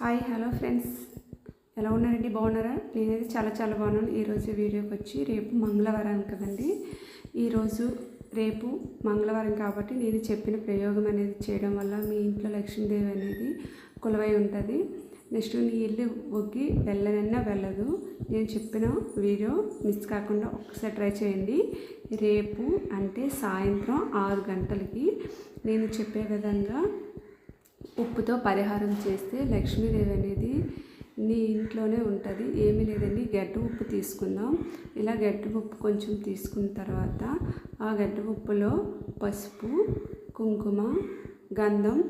Hi hello friends. ఎలా ఉన్నారండి? బాగున్నారా? నేనైతే చాలా చాలా బాగున్నాను. ఈరోజు వీడియోకి వచ్చి రేపు మంగళవారం కదండి. ఈరోజు రేపు మంగళవారం కాబట్టి నేను చెప్పిన ప్రయోగం అనేది చేయడం వల్ల మీ ఇంట్లో లక్ష్మీదేవి అనేది కొలువై ఉంటుంది. నెక్స్ట్ నీ ఇల్లు ఒగ్గి వెళ్ళనన్నా వెళ్ళదు. నేను చెప్పిన వీడియో మిస్ కాకుండా ఒకసారి ట్రై చేయండి. రేపు అంటే సాయంత్రం ఆరు గంటలకి నేను చెప్పే విధంగా ఉప్పుతో పరిహారం చేస్తే లక్ష్మీదేవి అనేది నీ ఇంట్లోనే ఉంటుంది. ఏమీ లేదండి. గడ్డ ఉప్పు తీసుకుందాం. ఇలా గడ్డ ఉప్పు కొంచెం తీసుకున్న తర్వాత ఆ గడ్డ ఉప్పులో పసుపు కుంకుమ గంధం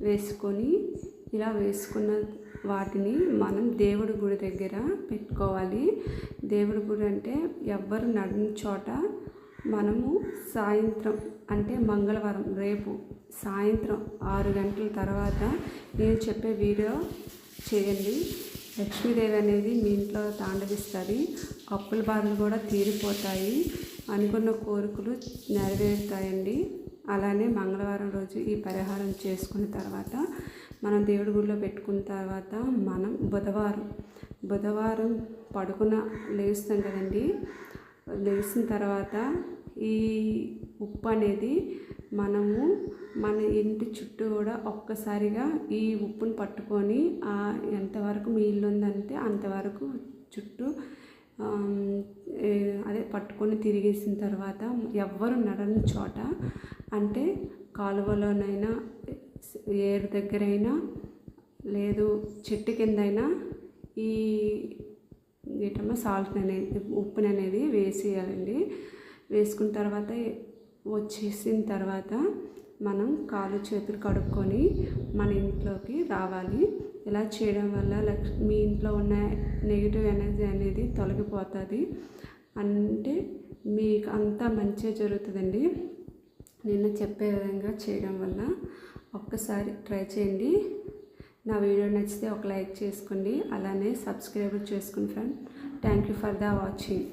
వేసుకొని ఇలా వేసుకున్న వాటిని మనం దేవుడి గుడి దగ్గర పెట్టుకోవాలి. దేవుడి గుడి అంటే ఎవ్వరు నడిన చోట మనము సాయంత్రం అంటే మంగళవారం రేపు సాయంత్రం ఆరు గంటల తర్వాత నేను చెప్పే వీడియో చేయండి. లక్ష్మీదేవి అనేది మీ ఇంట్లో తాండవిస్తుంది. అప్పుల బాధలు కూడా తీరిపోతాయి. అనుకున్న కోరికలు నెరవేరుతాయండి. అలానే మంగళవారం రోజు ఈ పరిహారం చేసుకున్న తర్వాత మనం దేవుడి గుడిలో పెట్టుకున్న తర్వాత మనం బుధవారం బుధవారం పడుకున్న లేస్తాం కదండి. లేచిన తర్వాత ఈ ఉప్పు అనేది మనము మన ఇంటి చుట్టూ కూడా ఒక్కసారిగా ఈ ఉప్పును పట్టుకొని ఎంతవరకు మీ ఇల్లు ఉందంటే అంతవరకు చుట్టూ అదే పట్టుకొని తిరిగేసిన తర్వాత ఎవ్వరు నడని చోట అంటే కాలువలోనైనా ఏరు దగ్గరైనా లేదు చెట్టు కిందైనా ఈ ఏంటమ్మా? సాల్ట్ అనేది ఉప్పుని అనేది వేసేయాలండి. వేసుకున్న తర్వాత వచ్చేసిన తర్వాత మనం కాలు చేతులు కడుక్కొని మన ఇంట్లోకి రావాలి. ఇలా చేయడం వల్ల మీ ఇంట్లో ఉన్న నెగిటివ్ ఎనర్జీ అనేది తొలగిపోతుంది. అంటే మీకు అంతా మంచి జరుగుతుందండి. నేను చెప్పే విధంగా చేయడం వల్ల ఒక్కసారి ట్రై చేయండి. నా వీడియో నచ్చితే ఒక లైక్ చేసుకోండి అలానే సబ్స్క్రైబ్ చేసుకోండి friend thank you for the watching.